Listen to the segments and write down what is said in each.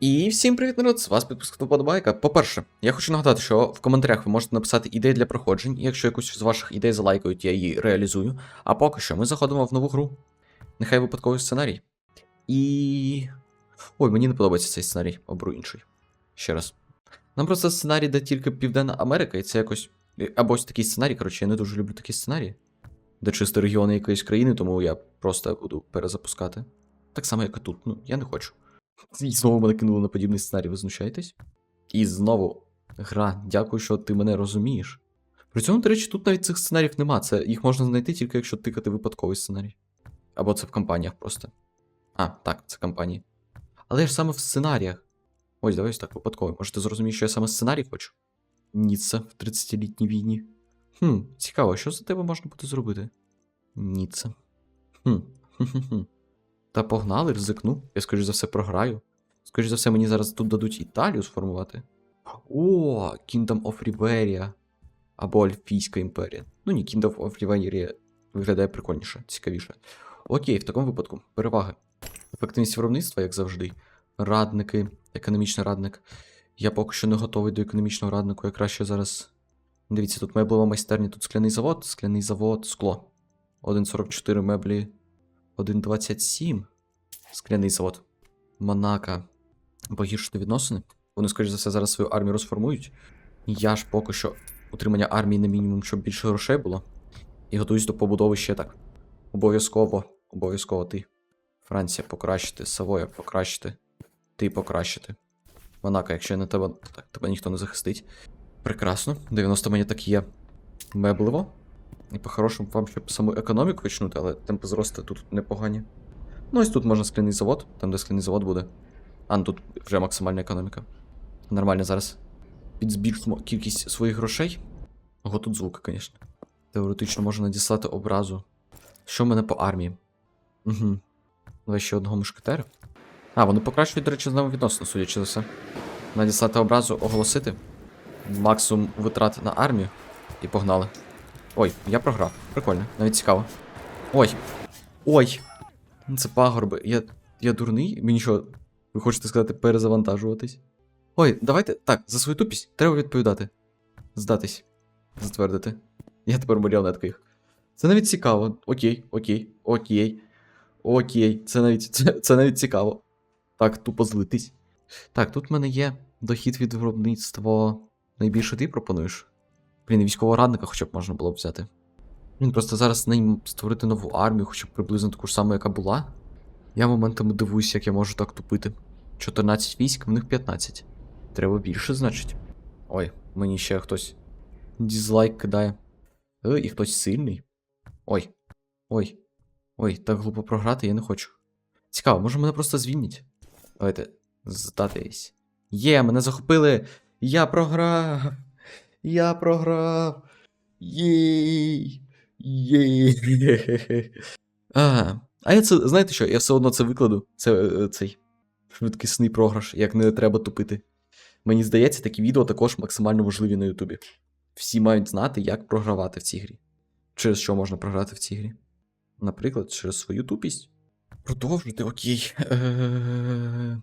І всім привіт, народ! З вас підписка Подобайка. По-перше, я хочу нагадати, що в коментарях ви можете написати ідеї для проходжень, і якщо якусь з ваших ідей залайкають, я її реалізую. А поки що ми заходимо в нову гру. Нехай випадковий сценарій. І. Ой, мені не подобається цей сценарій, оберу інший. Ще раз. Нам просто сценарій, де тільки Південна Америка, і це якось. Або ось такий сценарій, коротше, я не дуже люблю такі сценарії. Де чисто регіони якоїсь країни, тому я просто буду перезапускати. Так само, як і тут. Ну, я не хочу. І знову мене кинули на подібний сценарій, ви знущаєтесь? І знову гра, дякую, що ти мене розумієш. При цьому, до речі, тут навіть цих сценаріїв нема. Це їх можна знайти тільки якщо тикати випадковий сценарій. Або це в кампаніях просто. А, так, це кампанії. Але я ж саме в сценаріях. Ось, давай ось так випадково. Може, ти зрозумієш, що я саме сценарій хочу? Ніцца в 30-літній війні. Хм, цікаво, що за тебе можна буде зробити? Ніцца. Хм. Хм-хм-хм. Та погнали, ризикну. Я, скоріш за все, програю. Скоріш за все, мені зараз тут дадуть Італію сформувати. О, Kingdom of Riveria. Або Альфійська імперія. Ну ні, Kingdom of Riveria виглядає прикольніше, цікавіше. Окей, в такому випадку, переваги. Ефективність виробництва, як завжди. Радники, економічний радник. Я поки що не готовий до економічного раднику. Я краще зараз. Дивіться, тут меблева майстерня, тут скляний завод, скляний завод, скло. 1,44 меблі. 1,27. Скляний завод. Монако. Погіршити відносини. Вони, скоріш за все, зараз свою армію розформують. Я ж поки що утримання армії на мінімум, щоб більше грошей було. І готуюсь до побудови ще так. Обов'язково, обов'язково ти. Франція покращити, Савоя покращити. Ти покращити. Монако, якщо на тебе, так тебе ніхто не захистить. Прекрасно. 90 мені так є мебливо. І по-хорошому вам щоб саму економіку качнути, але темпи зросту тут непогані. Ну, ось тут можна скляний завод, там де скляний завод буде. А, ну тут вже максимальна економіка. Нормально зараз. Підзбільшимо кількість своїх грошей. Ого, тут звуки, звісно. Теоретично можна надіслати образу. Що в мене по армії? Угу. Давай ще одного мушкетера. А, вони покращують, до речі, з нами відносно, судячи за все. Надіслати образу, оголосити. Максимум витрат на армію. І погнали. Ой, я програв. Прикольно, навіть цікаво. Ой. Ой. Це пагорби. Я. Я дурний? Мені що, ви хочете сказати, перезавантажуватись? Ой, давайте. Так, за свою тупість треба відповідати. Здатись. Затвердити. Я тепер маріонетка їх. Це навіть цікаво. Окей, окей, окей. Окей. Це навіть це, це навіть цікаво. Так, тупо злитись. Так, тут в мене є дохід від виробництва. Найбільше ти пропонуєш? Блін, військового радника хоча б можна було б взяти. Він просто зараз ним створити нову армію, хоча б приблизно таку ж саму, яка була. Я моментами дивуюсь, як я можу так тупити. 14 військ, в них 15. Треба більше, значить. Ой, мені ще хтось дізлайк кидає. Е, і хтось сильний. Ой. Ой. Ой, так глупо програти я не хочу. Цікаво, може мене просто звільнять? Давайте здатись. Є, мене захопили. Я програв. Я програв. Єй. Єй. А, а я це, знаєте що, я все одно це викладу. Це е, цей швидкісний програш, як не треба тупити. Мені здається, такі відео також максимально важливі на Ютубі. Всі мають знати, як програвати в цій грі. Через що можна програти в цій грі? Наприклад, через свою тупість. Продовжити, окей. Е, Ну,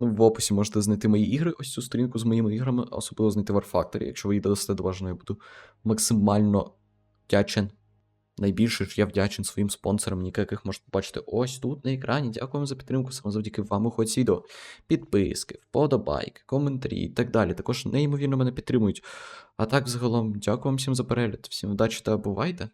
в описі можете знайти мої ігри, ось цю сторінку з моїми іграми, особливо знайти War Factory. Якщо ви її дасте до важного, я буду максимально вдячен. Найбільше ж я вдячен своїм спонсорам, яких можете бачити ось тут на екрані. Дякуємо за підтримку. Саме завдяки вам виходять ці відео. Підписки, вподобайки, коментарі і так далі. Також неймовірно мене підтримують. А так, загалом, дякую вам всім за перегляд. Всім удачі та бувайте!